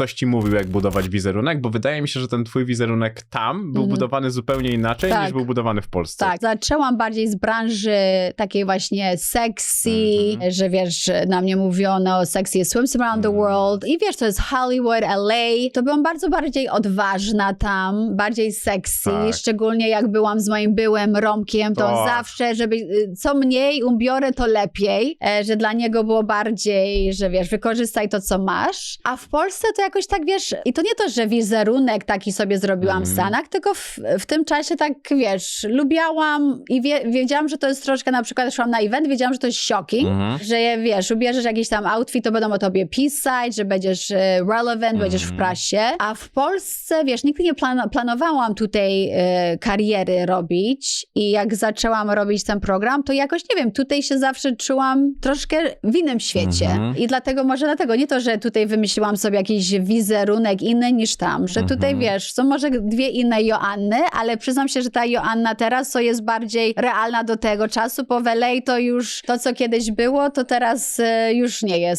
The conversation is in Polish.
ktoś ci mówił, jak budować wizerunek? Bo wydaje mi się, że ten twój wizerunek tam był Mhm. budowany zupełnie inaczej, Tak. niż był budowany w Polsce. Tak, zaczęłam bardziej z branży takiej właśnie sexy, Mhm. że wiesz, na mnie mówiono sexy swims around the Mhm. world i wiesz, to jest Hollywood, LA. To byłam bardzo bardziej odważna tam, bardziej sexy, Tak. szczególnie jak byłam z moim byłym Romkiem, to Tak. zawsze, żeby co mniej ubiorę, to lepiej, e, że dla niego było bardziej, że wiesz, wykorzystaj to, co masz. A w Polsce to jakoś tak, wiesz, i to nie to, że wizerunek taki sobie zrobiłam w Mhm. Stanach, tylko w, w tym czasie tak, wiesz, lubiałam i wie, wiedziałam, że to jest troszkę, na przykład szłam na event, wiedziałam, że to jest shocking, Mhm. że wiesz, ubierzesz jakiś tam outfit, to będą o tobie pisać, że będziesz e, relevant, będziesz w Mhm. prasie. A w Polsce, wiesz, nigdy nie plan planowałam tutaj e, kariery robić i jak zaczęłam robić ten program, to jakoś, nie wiem, tutaj się zawsze czułam troszkę w innym świecie. Mhm. I dlatego, może dlatego, nie to, że tutaj wymyśliłam sobie jakiś wizerunek inny niż tam, że tutaj, Mhm. wiesz, są może dwie inne Joanny, ale przyznam się, że ta Joanna teraz to jest bardziej realna do tego czasu, bo w LA to już to, co kiedyś było, to teraz e, już nie jest.